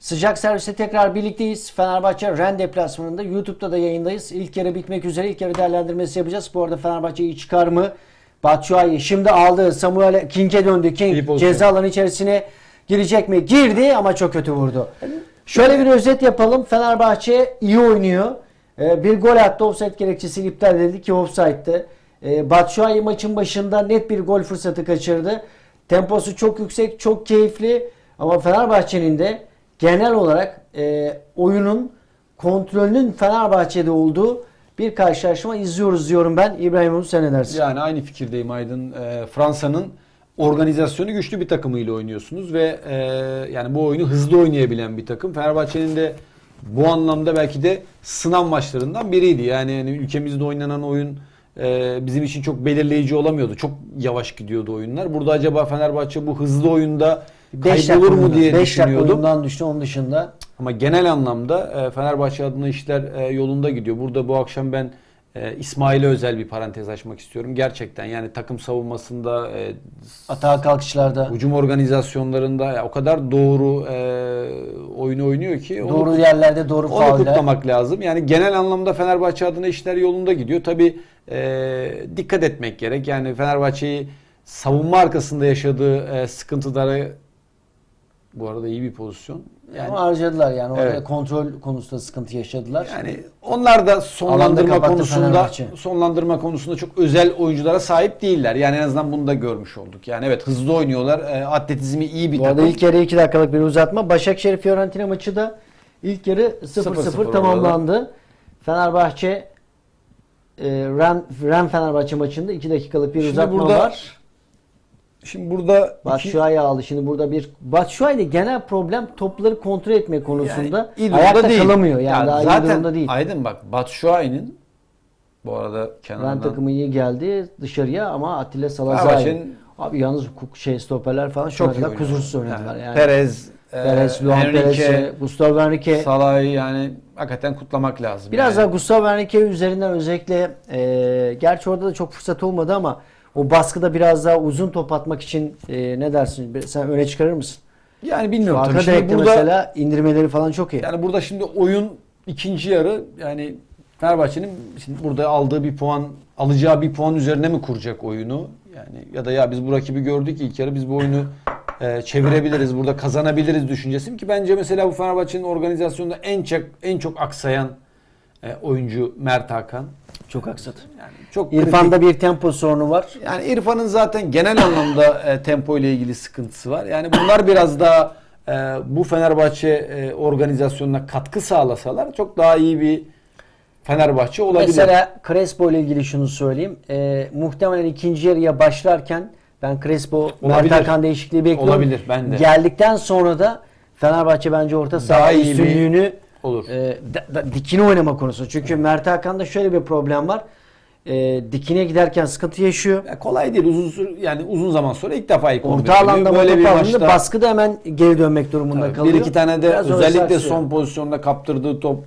Sıcak serviste tekrar birlikteyiz. Fenerbahçe Ren deplasmanında YouTube'da da yayındayız. İlk yarı bitmek üzere. İlk yarı değerlendirmesi yapacağız. Bu arada Fenerbahçe iyi çıkar mı? Batshuayi şimdi aldı. Samuel King'e döndü. King ceza alanı içerisine girecek mi? Girdi ama çok kötü vurdu. Şöyle bir özet yapalım. Fenerbahçe iyi oynuyor. Ee, bir gol attı. Offside gerekçesiyle iptal edildi ki offside'dı. Ee, Batshuayi maçın başında net bir gol fırsatı kaçırdı. Temposu çok yüksek, çok keyifli. Ama Fenerbahçe'nin de genel olarak e, oyunun kontrolünün Fenerbahçe'de olduğu bir karşılaşma izliyoruz diyorum ben. İbrahim Ulu sen ne dersin? Yani aynı fikirdeyim Aydın. Ee, Fransa'nın organizasyonu güçlü bir takımıyla oynuyorsunuz ve e, yani bu oyunu hızlı oynayabilen bir takım. Fenerbahçe'nin de bu anlamda belki de sınav maçlarından biriydi. Yani, yani ülkemizde oynanan oyun e, bizim için çok belirleyici olamıyordu. Çok yavaş gidiyordu oyunlar. Burada acaba Fenerbahçe bu hızlı oyunda 5 kaybolur mu diye 5 dakika düşünüyordum. oyundan düştü onun dışında. Ama genel anlamda e, Fenerbahçe adına işler e, yolunda gidiyor. Burada bu akşam ben e, İsmail'e özel bir parantez açmak istiyorum. Gerçekten yani takım savunmasında, e, Atağa kalkışlarda hücum organizasyonlarında ya o kadar doğru e, oyunu oynuyor ki onu, doğru yerlerde doğru onu fauller. kutlamak lazım. Yani genel anlamda Fenerbahçe adına işler yolunda gidiyor. Tabi dikkat etmek gerek. Yani Fenerbahçe'yi savunma arkasında yaşadığı e, sıkıntıları bu arada iyi bir pozisyon. Yani Ama harcadılar yani orada Evet. kontrol konusunda sıkıntı yaşadılar. Yani onlar da sonlandırma konusunda sonlandırma konusunda çok özel oyunculara sahip değiller. Yani en azından bunu da görmüş olduk. Yani evet hızlı oynuyorlar. E, atletizmi iyi bir Bu arada takım. ilk yarı 2 dakikalık bir uzatma. Başakşehir Fiorentina maçı da ilk yarı 0-0 0-0 tamamlandı. Fenerbahçe e, Ren, Ren Fenerbahçe maçında 2 dakikalık bir Şimdi uzatma burada var. Şimdi burada Batshuayi aldı. Şimdi burada bir Batshuayi'de genel problem topları kontrol etme konusunda yani iyi ayakta değil. kalamıyor. Yani Ya daha iyi zaten durumda değil. Aydın bak Batshuayi'nin bu arada kenardan Ren takımı iyi geldi dışarıya ama Atilla Salazar. Abi yalnız şey stoperler falan çok iyi kusursuz oynadılar yani. Perez, e, Perez, Luan Enrique, Perez, Gustavo Henrique. Salah'ı yani hakikaten kutlamak lazım. Biraz yani. daha Gustavo Henrique üzerinden özellikle e, gerçi orada da çok fırsat olmadı ama o baskıda biraz daha uzun top atmak için e, ne dersin? Sen öne çıkarır mısın? yani bilmiyorum Arka tabii. Şimdi direkte burada mesela indirmeleri falan çok iyi. Yani burada şimdi oyun ikinci yarı yani Fenerbahçe'nin şimdi burada aldığı bir puan, alacağı bir puan üzerine mi kuracak oyunu? Yani ya da ya biz bu rakibi gördük ilk yarı biz bu oyunu e, çevirebiliriz, burada kazanabiliriz düşüncesi ki bence mesela bu Fenerbahçe'nin organizasyonunda en çok en çok aksayan e, oyuncu Mert Hakan. Çok aksadı. Yani çok kritik. İrfan'da bir tempo sorunu var. Yani İrfan'ın zaten genel anlamda e, tempo ile ilgili sıkıntısı var. Yani bunlar biraz daha e, bu Fenerbahçe e, organizasyonuna katkı sağlasalar çok daha iyi bir Fenerbahçe olabilir. Mesela Crespo ile ilgili şunu söyleyeyim. E, muhtemelen ikinci yarıya başlarken ben Crespo, Mert. Hakan değişikliği bekliyorum. Olabilir, ben de. Geldikten sonra da Fenerbahçe bence orta saha iyi bir- üstünlüğünü olur. e, da- da- dikine oynama konusu. Çünkü Mert Hakan'da şöyle bir problem var. E, dikine giderken sıkıntı yaşıyor. Ya kolay değil uzun süre, yani uzun zaman sonra ilk defa ilk 11 Orta alanda böyle bir maçta baskıda hemen geri dönmek durumunda tabii, kalıyor. bir iki tane de Biraz özellikle son pozisyonda kaptırdığı top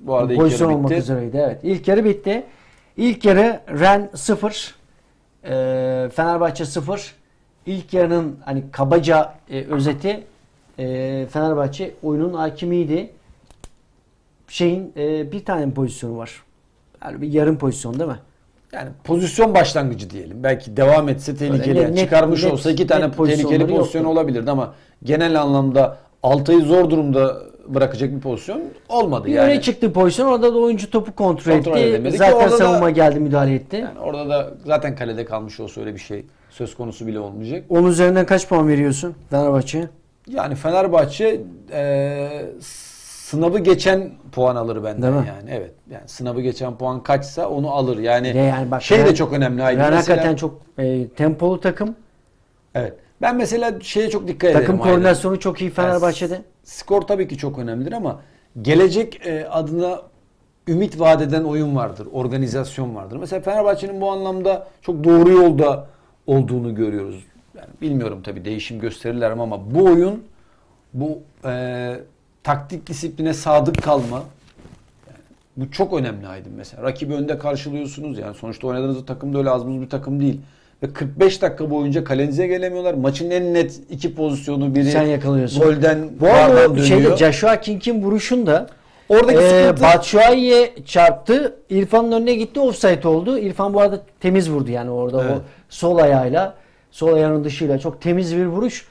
bu arada ilk yarı olmak bitti. üzereydi. Evet. İlk yarı bitti. İlk yarı Ren 0. e, Fenerbahçe 0. İlk yarının hani kabaca e, özeti e, Fenerbahçe oyunun hakimiydi. Şeyin e, bir tane pozisyonu var. Yani bir yarım pozisyon değil mi? Yani pozisyon başlangıcı diyelim. Belki devam etse tehlikeli. net- çıkarmış net- olsa iki tane net tehlikeli pozisyon yoktu. olabilirdi ama genel anlamda Altay'ı zor durumda bırakacak bir pozisyon olmadı. Bir yani. öne çıktı pozisyon. Orada da oyuncu topu kontrol, Kontrol etti. edemedi Zaten orada da- savunma geldi müdahale etti. Yani orada da zaten kalede kalmış olsa öyle bir şey söz konusu bile olmayacak. Onun üzerinden kaç puan veriyorsun Fenerbahçe'ye? Yani Fenerbahçe e, sınavı geçen puan alır benden Değil mi? yani. Evet. Yani sınavı geçen puan kaçsa onu alır. Yani, yani bak, şey Ren- de çok önemli. Aydın. Ren Mesela- hakikaten çok e, tempolu takım. Evet. Ben mesela şeye çok dikkat ederim. Takım Aydın. koordinasyonu çok iyi Fenerbahçe'de. Skor tabii ki çok önemlidir ama gelecek e, adına ümit vaat eden oyun vardır, organizasyon vardır. Mesela Fenerbahçe'nin bu anlamda çok doğru yolda olduğunu görüyoruz. Yani bilmiyorum tabii değişim gösterirler ama bu oyun bu e, taktik disipline sadık kalma yani bu çok önemli Aydın mesela. Rakibi önde karşılıyorsunuz yani sonuçta oynadığınız takım da öyle az buz bir takım değil. ve 45 dakika boyunca kalenize gelemiyorlar. Maçın en net iki pozisyonu biri Sen yakalıyorsun. golden Bu arada dönüyor. şeyde Joshua King'in vuruşunda Oradaki e, sıkıntı Batshuayi'ye çarptı. İrfan'ın önüne gitti. Offside oldu. İrfan bu arada temiz vurdu yani orada Evet. o sol ayağıyla sol ayağının dışıyla çok temiz bir vuruş.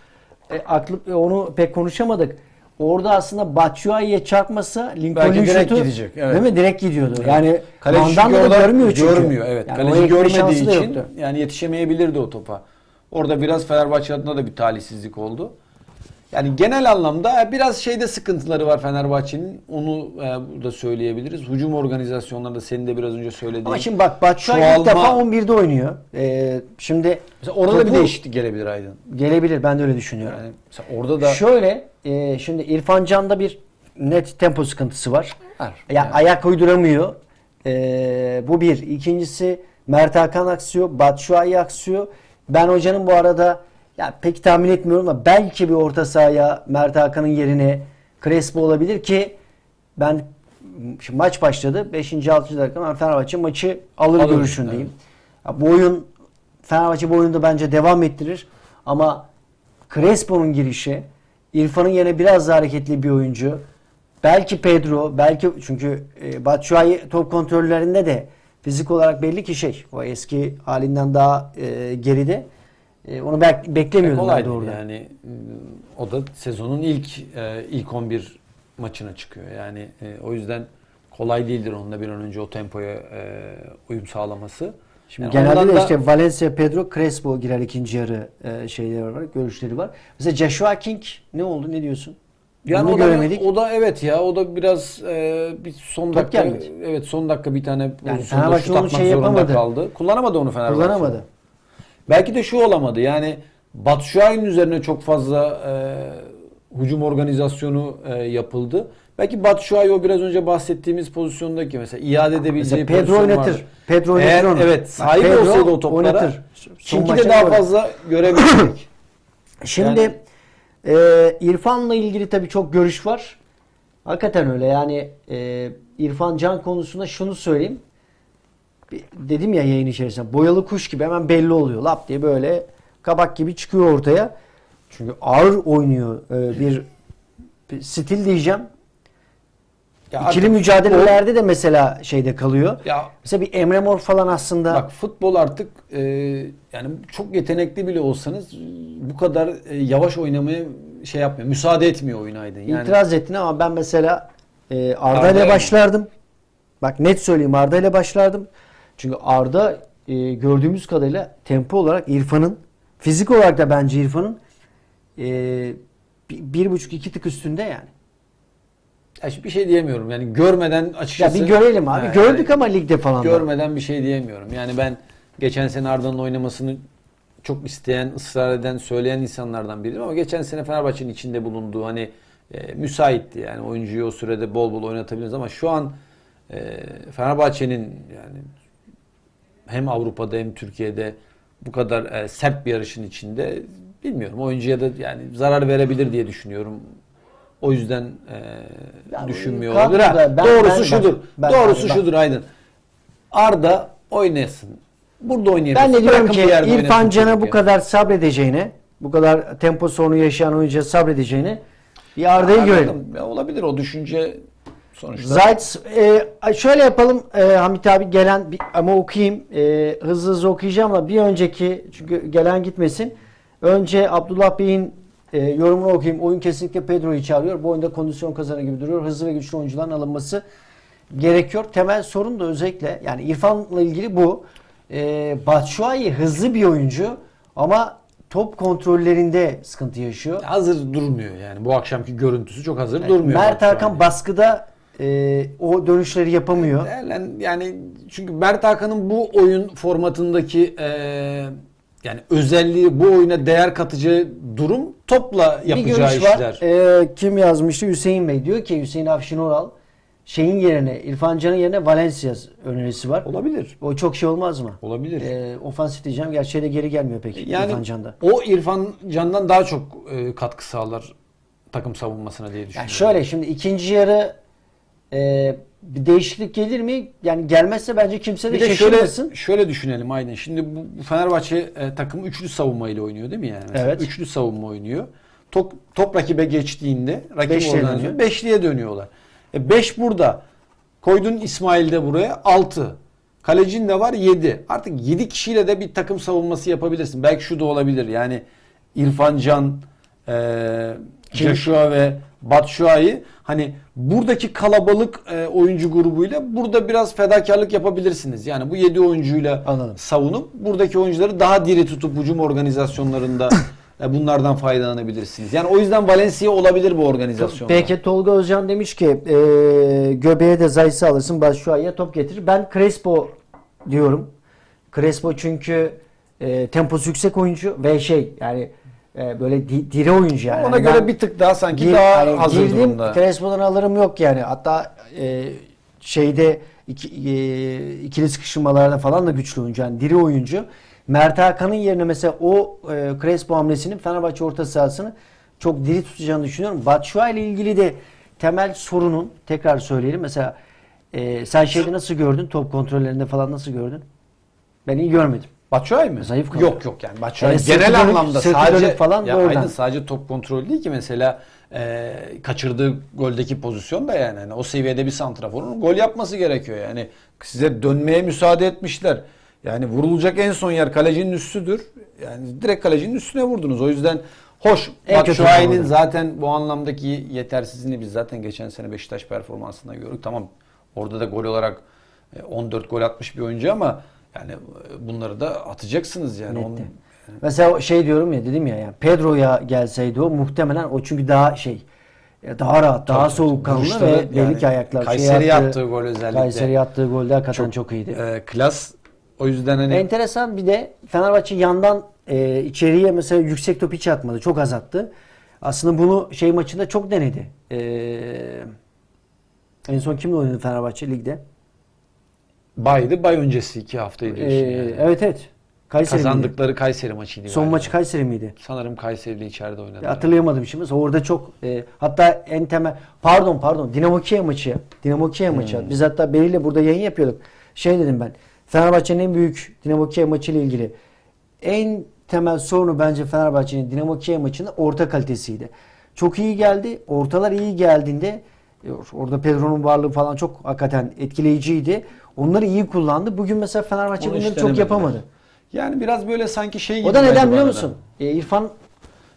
E, aklı, e, onu pek konuşamadık. Orada aslında Batshuayi'ye çarpmasa Lincoln'un şutu gidecek, evet. değil mi? Direkt gidiyordu. Yani Kaleci Mandanda çünkü da orada görmüyor çünkü. Görmüyor evet. Yani Kaleci görmediği için yoktu. yani yetişemeyebilirdi o topa. Orada biraz Fenerbahçe adına da bir talihsizlik oldu. Yani genel anlamda biraz şeyde sıkıntıları var Fenerbahçe'nin. Onu e, da söyleyebiliriz. Hücum organizasyonlarında senin de biraz önce söylediğin. Ama şimdi bak Batshuayi ilk defa 11'de oynuyor. E, şimdi Mesela orada da bir topu- değişiklik gelebilir Aydın. Gelebilir ben de öyle düşünüyorum. Yani mesela orada da Şöyle e, şimdi İrfan Can'da bir net tempo sıkıntısı var. Var. Ya Yani. ayak uyduramıyor. E, bu bir. İkincisi Mert Hakan aksıyor, Batshuayi aksıyor. Ben hocanın bu arada ya pek tahmin etmiyorum ama belki bir orta sahaya Mert Hakan'ın yerine Crespo olabilir ki ben şimdi maç başladı. 5. 6. dakika ben Fenerbahçe maçı alır, Alır, görüşündeyim. Ya bu oyun Fenerbahçe bu oyunda bence devam ettirir ama Crespo'nun girişi İrfan'ın yerine biraz daha hareketli bir oyuncu. Belki Pedro, belki çünkü e, Batshuayi top kontrollerinde de fizik olarak belli ki şey o eski halinden daha e, geride. E, onu bek- beklemiyordum ben orada. yani. O da sezonun ilk e, ilk 11 maçına çıkıyor. Yani e, o yüzden kolay değildir onunla bir an önce o tempoya e, uyum sağlaması. Şimdi Yani genelde de işte Valencia, Pedro, Crespo girer ikinci yarı e, şeyleri var, görüşleri var. Mesela Joshua King ne oldu? Ne diyorsun? Yani Bunu o da, göremedik. o da evet ya o da biraz e, bir son Top dakika gelmedi. evet son dakika bir tane pozisyonda Fenerbahçe şut atmak şey zorunda yapamadı. kaldı. Kullanamadı onu Fenerbahçe. Kullanamadı. Belki de şu olamadı. Yani Batshuayi'nin üzerine çok fazla e, hücum organizasyonu e, yapıldı. Belki Batshuayi o biraz önce bahsettiğimiz pozisyondaki mesela iade edebileceği Mesela Pedro oynatır. vardı. Pedro oynatır Eğer onu. evet sahip Pedro olsaydı o toplara oynatır. Maçta de daha fazla görebilecek. Şimdi Yani- e, İrfan'la ilgili tabii çok görüş var. Hakikaten öyle. Yani e, İrfan Can konusunda şunu söyleyeyim. Bir- Dedim ya yayın içerisinde boyalı kuş gibi hemen belli oluyor. Lap diye böyle kabak gibi çıkıyor ortaya. Çünkü ağır oynuyor e, bir, bir stil diyeceğim. Ya İkili artık mücadelelerde de mesela şeyde kalıyor. futbol- ya Mesela bir Emre Mor falan aslında Bak futbol artık e, yani çok yetenekli bile olsanız bu kadar e, yavaş oynamaya şey yapmıyor. Müsaade etmiyor oyun Aydın. Yani İtiraz ettin ama ben mesela e, Arda ile başlardım. Bak net söyleyeyim Arda ile başlardım. Çünkü Arda e, gördüğümüz kadarıyla tempo olarak İrfan'ın fizik olarak da bence İrfan'ın e, bir, bir buçuk iki tık üstünde yani. Ya şimdi bir şey diyemiyorum. Yani görmeden Ya açıkçası bir görelim abi. Ha, Gördük yani ama ligde falan. da. görmeden bir şey diyemiyorum. Yani ben geçen sene Arda'nın oynamasını çok isteyen, ısrar eden, söyleyen insanlardan biriyim ama geçen sene Fenerbahçe'nin içinde bulunduğu hani e, müsaitti yani oyuncuyu o sürede bol bol oynatabiliriz ama şu an e, Fenerbahçe'nin yani hem Avrupa'da hem Türkiye'de bu kadar e, sert bir yarışın içinde bilmiyorum oyuncuya da yani zarar verebilir diye düşünüyorum. O yüzden e, Ya, düşünmüyor olabilir. Ha, ben- Doğrusu ben- şudur. ben- Doğrusu ben- şudur Aydın. Arda oynasın. Burada oynayabilir. Ben de diyorum Bırakın ki İrfan Can'a bu ya. kadar sabredeceğine, bu kadar tempo sorunu yaşayan oyuncuya sabredeceğine bir Arda'yı görelim. Ya olabilir o düşünce sonuçta. Zayt e, şöyle yapalım e, Hamit abi gelen bir, ama okuyayım e, hızlı hızlı okuyacağım ama bir önceki çünkü gelen gitmesin. Önce Abdullah Bey'in e, yorumunu okuyayım. Oyun kesinlikle Pedro'yu çağırıyor. Bu oyunda kondisyon kazanır gibi duruyor. Hızlı ve güçlü oyuncuların alınması gerekiyor. Temel sorun da özellikle yani İrfan'la ilgili bu. E, Batshuayi hızlı bir oyuncu ama top kontrollerinde sıkıntı yaşıyor. hazır durmuyor yani. Bu akşamki görüntüsü çok hazır durmuyor. Mert Hakan yani. baskıda e, o dönüşleri yapamıyor. Yani çünkü Mert Hakan'ın bu oyun formatındaki e, yani özelliği bu oyuna değer katıcı durum topla bir yapacağı görüş işler. var. Ee, kim yazmıştı? Hüseyin Bey. Diyor ki Hüseyin Afşin Oral şeyin yerine İrfan Can'ın yerine Valencia önerisi var. Olabilir. O çok şey olmaz mı? Olabilir. Ee, ofansif diyeceğim. Gerçi şeyde geri gelmiyor pek yani İrfan Can'da. o İrfan Can'dan daha çok e, katkı sağlar takım savunmasına diye düşünüyorum. Yani şöyle şimdi ikinci yarı e, bir değişiklik gelir mi? Yani gelmezse bence kimse de, Bir de şöyle şaşırmasın. şöyle düşünelim Aydın. Şimdi bu Fenerbahçe e, takımı üçlü savunma ile oynuyor değil mi yani? Mesela Evet. Üçlü savunma oynuyor. Top, top rakibe geçtiğinde rakip Beşliye oradan dönüyor. beşliye dönüyorlar. E beş burada. Koydun İsmail de buraya altı. Kalecin de var 7. Artık 7 kişiyle de bir takım savunması yapabilirsin. Belki şu da olabilir. Yani İrfan Can, e? Joshua ve Batshuayi hani buradaki kalabalık e, oyuncu grubuyla burada biraz fedakarlık yapabilirsiniz. Yani bu 7 oyuncuyla Anladım. savunup buradaki oyuncuları daha diri tutup hücum organizasyonlarında e, bunlardan faydalanabilirsiniz. Yani o yüzden Valencia olabilir bu organizasyonda. Peki Tolga Özcan demiş ki e, göbeğe de Zayt'sı alırsın Başşuay'a top getirir. Ben Crespo diyorum. Crespo çünkü e, temposu yüksek oyuncu ve şey yani e, böyle di- diri oyuncu yani. Ona Yani göre bir tık daha sanki gir- daha hani hazır girdim, durumda. Crespo'dan alırım yok yani. Hatta e, şeyde iki, e, ikili sıkıştırmalarda falan da güçlü oyuncu. Yani diri oyuncu. Mert Hakan'ın yerine mesela o e, Crespo hamlesinin Fenerbahçe orta sahasını çok diri tutacağını düşünüyorum. Batshuayi ile ilgili de temel sorunun tekrar söyleyelim. Mesela e, sen şeyde nasıl gördün? Top kontrollerinde falan nasıl gördün? Ben iyi görmedim. Batshuayi mi? Zayıf kalıyor. Yok yok yani Batshuayi Yani genel dönük- anlamda sadece falan ya doğrudan. Aydın sadece top kontrolü değil ki mesela e, kaçırdığı goldeki pozisyon da yani Hani o seviyede bir santraforun gol yapması gerekiyor yani size dönmeye müsaade etmişler. Yani vurulacak en son yer kalecinin üstüdür. Yani direkt kalecinin üstüne vurdunuz. O yüzden hoş Batshuayi'nin zaten bu anlamdaki yetersizliğini biz zaten geçen sene Beşiktaş performansında gördük. Tamam orada da gol olarak e, 14 gol atmış bir oyuncu ama yani e, bunları da atacaksınız yani. Netti. Onun, Mesela şey diyorum ya dedim ya yani Pedro'ya gelseydi o muhtemelen o çünkü daha şey e, daha rahat, daha Tabii, soğukkanlı ve yani ki ayaklar. Kayseri'ye şey attığı gol özellikle. Kayseri'ye attığı golde hakikaten çok, iyiydi. e, klas. O yüzden hani Enteresan bir de Fenerbahçe yandan e, içeriye mesela yüksek top hiç atmadı. Çok az attı. Aslında bunu şey maçında çok denedi. E, en son kimle oynadı Fenerbahçe ligde? Baydı. Bay öncesi iki haftayı diyorsun yani. evet evet. Kayseri miydi? Kazandıkları Kayseri maçıydı. Son galiba. maçı Kayseri miydi? Sanırım Kayseri'de içeride oynadı. Ya Hatırlayamadım şimdi. Orada çok e, hatta en temel pardon pardon Dinamo Kiev maçı. Dinamo Kiev maçı. Hmm. Biz hatta Beri ile burada yayın yapıyorduk. Şey dedim ben. Fenerbahçe'nin en büyük Dinamo Kiev maçı ile ilgili en temel sorunu bence Fenerbahçe'nin Dinamo Kiev maçında orta kalitesiydi. Çok iyi geldi. Ortalar iyi geldiğinde e, orada Pedro'nun varlığı falan çok hakikaten etkileyiciydi. Onları iyi kullandı. Bugün mesela Fenerbahçe Onu bunları çok denemediler. yapamadı. Yani biraz böyle sanki şey gibi. O da neden biliyor musun? E, İrfan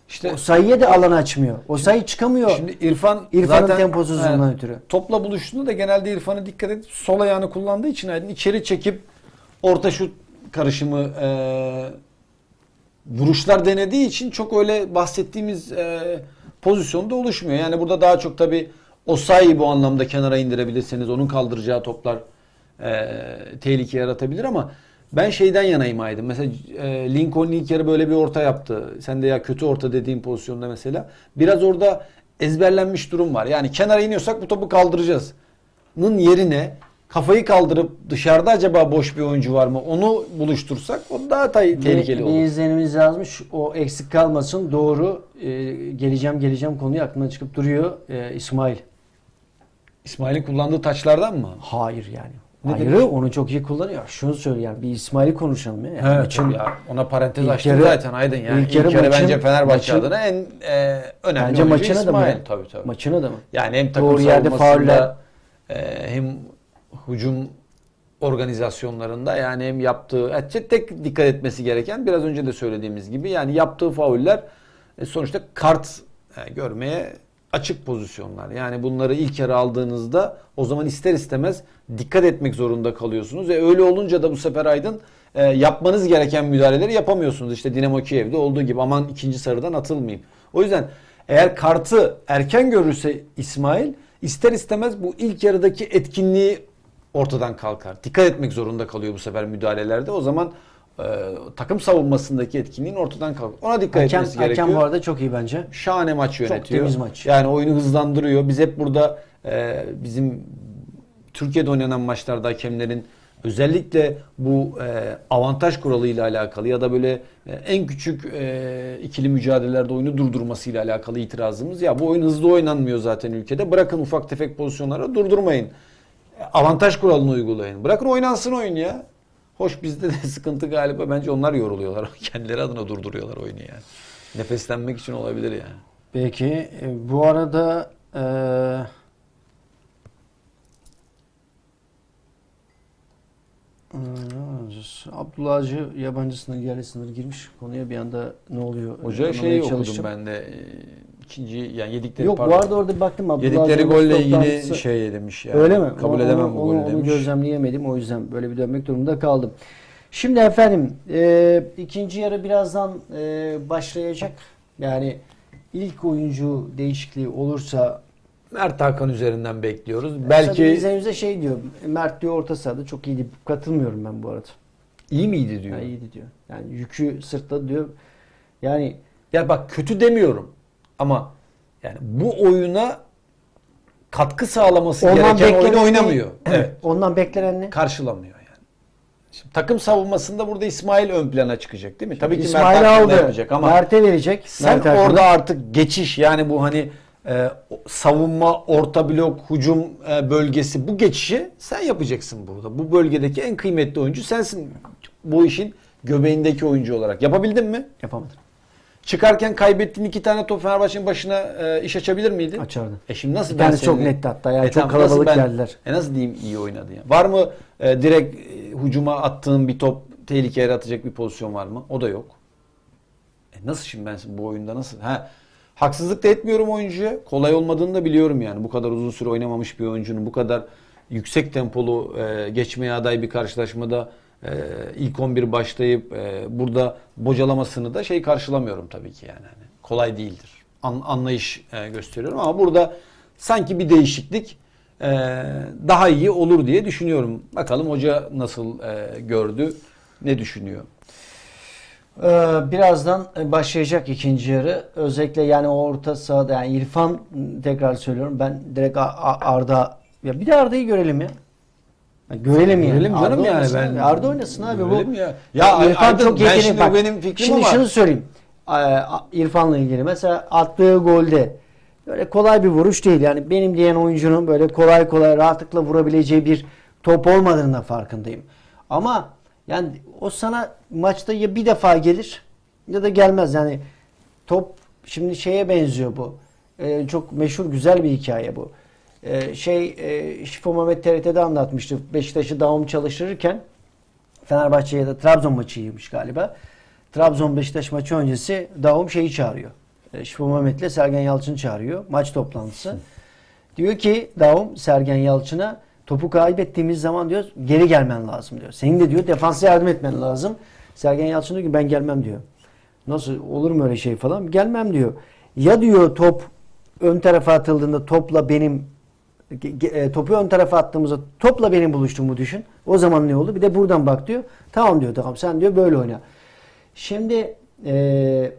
İşte o sayıya da alan açmıyor. O sayı çıkamıyor. Şimdi İrfan İrfan'ın zaten temposuzluğundan Evet, ötürü. Topla buluştuğunda da genelde İrfan'a dikkat edip sol ayağını kullandığı için Aydın içeri çekip orta şut karışımı e, vuruşlar denediği için çok öyle bahsettiğimiz e, pozisyonda oluşmuyor. Yani burada daha çok tabi Osayi bu anlamda kenara indirebilirseniz onun kaldıracağı toplar e, tehlike yaratabilir ama ben şeyden yanayım Aydın. Mesela e, Lincoln ilk yarı böyle bir orta yaptı. Sen de ya kötü orta dediğin pozisyonda mesela. Biraz orada ezberlenmiş durum var. Yani kenara iniyorsak bu topu kaldıracağız. Nın yerine kafayı kaldırıp dışarıda acaba boş bir oyuncu var mı? Onu buluştursak o daha tay- tehlikeli bir, olur. Bir izlenimiz yazmış. O eksik kalmasın. Doğru. Ee, geleceğim geleceğim konuyu aklına çıkıp duruyor. Ee, İsmail. İsmail'in kullandığı taçlardan mı? Hayır yani. Ne Hayır demek? onu çok iyi kullanıyor. Şunu söyle yani bir İsmail'i konuşalım ya. Yani Evet, maçın- ya ona parantez açtım zaten Aydın yani. ilk yarı maçın- bence Fenerbahçe maçın- adına en e, önemli Bence maçın adamı. İsmail. ya. Tabii tabii. Maçın adamı. Yani hem takım Doğru yerde fauller. e, hem hücum organizasyonlarında yani hem yaptığı tek dikkat etmesi gereken biraz önce de söylediğimiz gibi yani yaptığı fauller e, sonuçta kart e, görmeye açık pozisyonlar. Yani bunları ilk yarı aldığınızda o zaman ister istemez dikkat etmek zorunda kalıyorsunuz. ve öyle olunca da bu sefer Aydın e, yapmanız gereken müdahaleleri yapamıyorsunuz. İşte Dinamo Kiev'de olduğu gibi aman ikinci sarıdan atılmayayım. O yüzden eğer kartı erken görürse İsmail ister istemez bu ilk yarıdaki etkinliği ortadan kalkar. Dikkat etmek zorunda kalıyor bu sefer müdahalelerde. O zaman e, takım savunmasındaki etkinliğin ortadan kalkar. Ona dikkat Hakem, etmesi gerekiyor. hakem bu arada çok iyi bence. Şahane maç yönetiyor. temiz maç. Yani oyunu hızlandırıyor. Biz hep burada e, bizim Türkiye'de oynanan maçlarda hakemlerin özellikle bu e, avantaj kuralıyla alakalı ya da böyle e, en küçük e, ikili mücadelelerde oyunu durdurmasıyla alakalı itirazımız ya bu oyun hızlı oynanmıyor zaten ülkede. Bırakın ufak tefek pozisyonlara durdurmayın. avantaj kuralını uygulayın. Bırakın oynansın oyun ya. Hoş bizde de sıkıntı galiba. Bence onlar yoruluyorlar. Kendileri adına durduruyorlar oyunu yani. Nefeslenmek için olabilir yani. Peki e, bu arada e, e, Abdullah Avcı yabancı sınır yerli sınır girmiş. Konuya bir anda ne oluyor? Hoca şeyi okudum ben de. E, ikinci yani yedikleri Yok pardon. bu arada orada bir baktım Abdullah Yedikleri Avcı'nın golle ilgili toplantısı- şey demiş yani. Öyle mi? Kabul Onu- edemem onu, bu onu, golü onu demiş. gözlemleyemedim. O yüzden böyle bir dönmek durumunda kaldım. Şimdi efendim e, ikinci yarı birazdan e, başlayacak. Yani ilk oyuncu değişikliği olursa Mert Hakan üzerinden bekliyoruz. Belki Belki izleyicimize şey diyor. Mert diyor orta sahada çok iyiydi. Katılmıyorum ben bu arada. iyi miydi diyor. Yani iyiydi diyor. Yani yükü sırtladı diyor. Yani Ya bak kötü demiyorum ama yani bu oyuna katkı sağlaması ondan gereken oyunu oynamıyor. Evet. Ondan beklenen ne? Karşılamıyor yani. Şimdi takım savunmasında burada İsmail ön plana çıkacak değil mi? Tabii ki Mert İsmail da aldı. yapacak ama Mert'e verecek. sen Mert orada artık geçiş yani bu hani e, savunma, orta blok, hücum e, bölgesi bu geçişi sen yapacaksın burada. Bu bölgedeki en kıymetli oyuncu sensin. Bu işin göbeğindeki oyuncu olarak. Yapabildin mi? yapamadı. Çıkarken kaybettiğin iki tane top Fenerbahçe'nin başına e, iş açabilir miydi? Açardı. E şimdi nasıl ben tanesi çok netti hatta. Yani E çok kalabalık ben- geldiler. E nasıl diyeyim iyi oynadı ya? Var mı e, direkt e, hücuma attığın bir top tehlikeye yaratacak bir pozisyon var mı? O da yok. E nasıl şimdi ben bu oyunda nasıl? Ha, haksızlık da etmiyorum oyuncuya. Kolay olmadığını da biliyorum yani. Bu kadar uzun süre oynamamış bir oyuncunun bu kadar yüksek tempolu e, geçmeye aday bir karşılaşmada e, ilk 11 başlayıp e, burada bocalamasını da şey karşılamıyorum tabii ki yani. Hani kolay değildir. An- anlayış e, gösteriyorum ama burada sanki bir değişiklik e, daha iyi olur diye düşünüyorum. Bakalım hoca nasıl e, gördü, ne düşünüyor? Ee, birazdan başlayacak ikinci yarı. Özellikle yani orta sahada yani İrfan tekrar söylüyorum. Ben direkt Arda ya bir de Arda'yı görelim ya. Ya Görelim yani. Görelim canım Arda yani oynasın ben. abi. Arda oynasın abi Görelim bu. ya. Ya İrfan Aydın, çok ben yetenekli. şimdi Bak, benim fikrim Şimdi ama- şunu söyleyeyim. İrfan'la ilgili mesela attığı golde böyle kolay bir vuruş değil. Yani benim diyen oyuncunun böyle kolay kolay rahatlıkla vurabileceği bir top olmadığının da farkındayım. Ama yani o sana maçta ya bir defa gelir ya da gelmez. Yani top şimdi şeye benziyor bu. Ee, çok meşhur güzel bir hikaye bu. Ee, şey e, Şifo Mehmet TRT'de anlatmıştı. Beşiktaş'ı davam çalıştırırken Fenerbahçe ya da Trabzon maçıymış galiba. Trabzon Beşiktaş maçı öncesi Davum şeyi çağırıyor. E, Şifo Mehmet'le Sergen Yalçın çağırıyor. Maç toplantısı. Diyor ki Davum Sergen Yalçın'a topu kaybettiğimiz zaman diyor geri gelmen lazım diyor. Senin de diyor defansa yardım etmen lazım. Sergen Yalçın diyor ki ben gelmem diyor. Nasıl olur mu öyle şey falan? Gelmem diyor. Ya diyor top ön tarafa atıldığında topla benim topu ön tarafa attığımızda topla benim buluştuğumu düşün. O zaman ne oldu? Bir de buradan bak diyor. Tamam diyor tamam sen diyor böyle oyna. Şimdi e,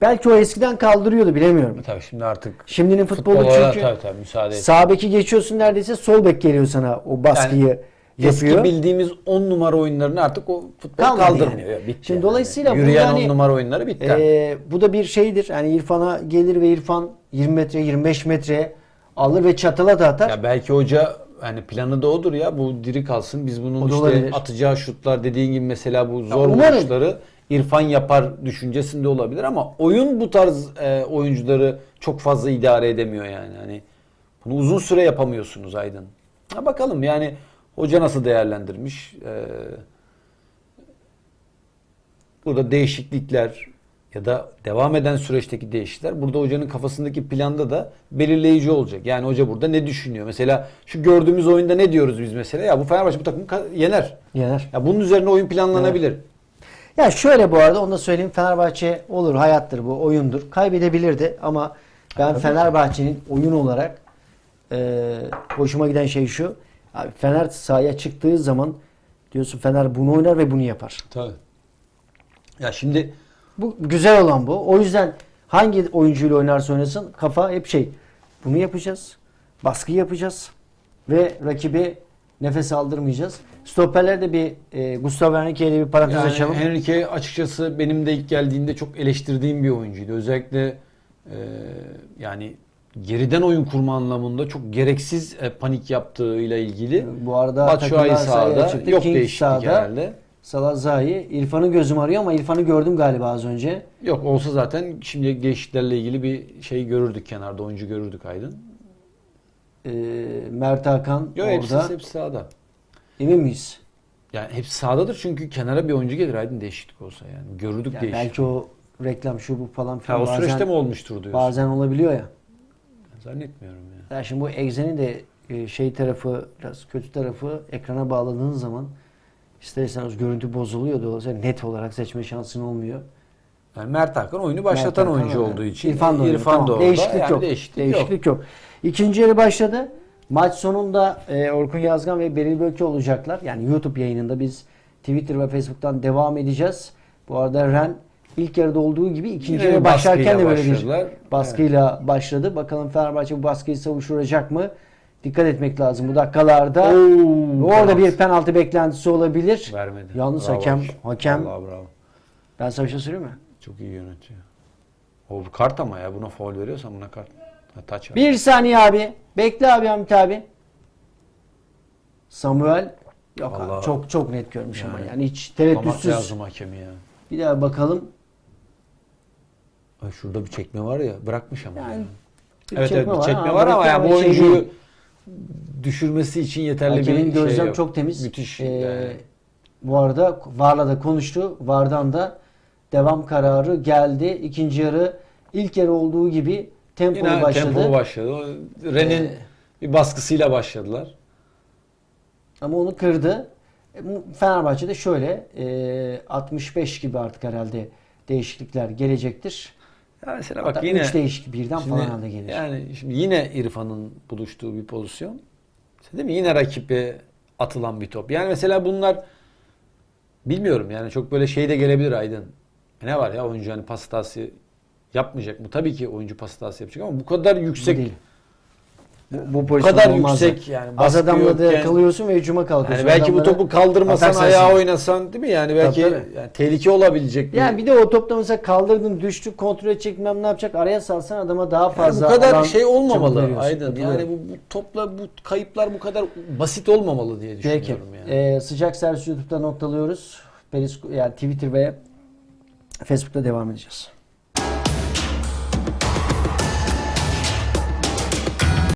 belki o eskiden kaldırıyordu bilemiyorum. Tabii şimdi artık Şimdinin futbolu çünkü tabii tabii müsaade et. sağ beki geçiyorsun neredeyse sol bek geliyor sana o baskıyı Eski yapıyor. bildiğimiz 10 numara oyunlarını artık o futbol Kalmadı kaldırmıyor. yani. Bitti Şimdi yani. dolayısıyla yürüyen yani- 10 numara oyunları bitti. Ee, bu da bir şeydir. Yani İrfan'a gelir ve İrfan 20 metre 25 metre alır ve çatala da atar. Ya belki hoca hani planı da odur ya bu diri kalsın. Biz bunun O da işte olabilir. atacağı şutlar dediğin gibi mesela bu zor umarım. vuruşları İrfan yapar düşüncesinde olabilir ama oyun bu tarz e, oyuncuları çok fazla idare edemiyor yani. Hani bunu uzun süre yapamıyorsunuz Aydın. Ha bakalım yani hoca nasıl değerlendirmiş? Ee, burada değişiklikler ya da devam eden süreçteki değişiklikler burada hocanın kafasındaki planda da belirleyici olacak. Yani hoca burada ne düşünüyor? Mesela şu gördüğümüz oyunda ne diyoruz biz mesela? Ya bu Fenerbahçe bu takımı yener. Yener. Ya bunun üzerine oyun planlanabilir. Ya şöyle bu arada onu da söyleyeyim. Fenerbahçe olur, hayattır bu, oyundur. Kaybedebilirdi ama ben Fenerbahçe'nin oyun olarak e, hoşuma giden şey şu. Abi Fener sahaya çıktığı zaman diyorsun Fener bunu oynar ve bunu yapar. Tabii. Ya şimdi Bu güzel olan bu. O yüzden hangi oyuncuyla oynarsa oynasın kafa hep şey. Bunu yapacağız. Baskı yapacağız. Ve rakibi nefes aldırmayacağız. Stoperlerde bir e, Gustavo Henrique'yle bir parantez Yani açalım. Henrique açıkçası benim de ilk geldiğinde çok eleştirdiğim bir oyuncuydu. Özellikle e, yani geriden oyun kurma anlamında çok gereksiz e, panik yaptığıyla ilgili. Bu arada Batshuayi çıktı. Yok değişiklik sağda. herhalde. Salah Zahi. İrfan'ı gözüm arıyor ama İrfan'ı gördüm galiba az önce. Yok olsa zaten şimdi değişikliklerle ilgili bir şey görürdük kenarda. Oyuncu görürdük Aydın. Ee, Mert Hakan Yok hepsi, orada. hepsi sağda. Emin miyiz? Yani hepsi sağdadır çünkü kenara bir oyuncu gelir Aydın değişiklik olsa yani. Görürdük Yani değişiklik. belki o reklam şu bu falan Ha, filan o bazen, süreçte mi olmuştur diyorsun? bazen olabiliyor ya. Zannetmiyorum ya. Ya şimdi bu egzenin de e, şey tarafı biraz kötü tarafı ekrana bağladığın zaman ister istemez görüntü bozuluyor dolayısıyla net olarak seçme şansın olmuyor. Yani Mert Hakan oyunu başlatan Mert Hakan oyuncu öyle. olduğu için İrfan da, oynuyor, İrfan tamam. da orada. Değişiklik Yani yok. Değişiklik, Değişiklik, yok. yok. İkinci yarı başladı. Maç sonunda e, Orkun Yazgan ve Beril Bölke olacaklar. Yani YouTube yayınında biz Twitter ve Facebook'tan devam edeceğiz. Bu arada Ren ilk yarıda olduğu gibi ikinci yarı başlarken de böyle bir baskıyla başladı. Bakalım Fenerbahçe bu baskıyı savuşturacak mı? Dikkat etmek lazım bu dakikalarda. Oo, Orada bir penaltı beklentisi olabilir. vermedi. Yalnız Bravo. hakem hakem Vallahi bravo. ben sana bir şey söyleyeyim mi? Çok iyi yönetiyor. O kart ama ya buna faul veriyorsan buna kart. Ha, taç var. Bir saniye abi. Bekle abi Hamit abi. Samuel yok abi, Vallahi- çok çok net görmüş ama Yani yani hiç tereddütsüz. lazım hakemi ya. Bir daha bakalım. Ay şurada bir çekme var ya bırakmış ama. Yani ya. bir evet evet bir çekme ama var ama ya bu ama şey oyuncuyu. Düşürmesi için yeterli Hakemin bir şey gözlem yok. çok temiz. Müthiş. Ee, yani. Bu arada Var'la da konuştu. Var'dan da devam kararı geldi. İkinci yarı ilk yarı olduğu gibi tempolu Yine başladı. tempolu başladı. Ren'in Ee, bir baskısıyla başladılar. Ama onu kırdı. E, Fenerbahçe'de şöyle e, 65 gibi artık herhalde değişiklikler gelecektir. Ya mesela Hatta bak yine 3 değişik birden şimdi, falan herhalde gelir. Yani şimdi yine İrfan'ın buluştuğu bir pozisyon. Değil mi? Yine rakibe atılan bir top. Yani mesela bunlar bilmiyorum yani çok böyle şey de gelebilir Aydın. Ne var ya oyuncu hani pas hatası yapmayacak mı? Tabii ki oyuncu pas hatası yapacak ama bu kadar yüksek değil. Bu, bu, bu pozisyonda kadar olmaz yüksek yani Az adamla da yokken- yakalıyorsun ve hücuma kalkıyorsun. Yani belki bu topu kaldırmasan atak ayağa oynasan değil mi? Yani belki Tabii, tabii. yani tehlike olabilecek bir. Yani bir de o topta mesela kaldırdın düştü kontrol edecek bilmem ne yapacak araya salsan adama daha Yani fazla bu kadar alan şey çabuk olmamalı veriyorsun. Aydın. Katılıyorum. Yani bu, bu topla bu kayıplar bu kadar basit olmamalı diye Peki. düşünüyorum yani. Ee, sıcak servis YouTube'da noktalıyoruz. Perisco- yani Twitter ve Facebook'ta devam edeceğiz.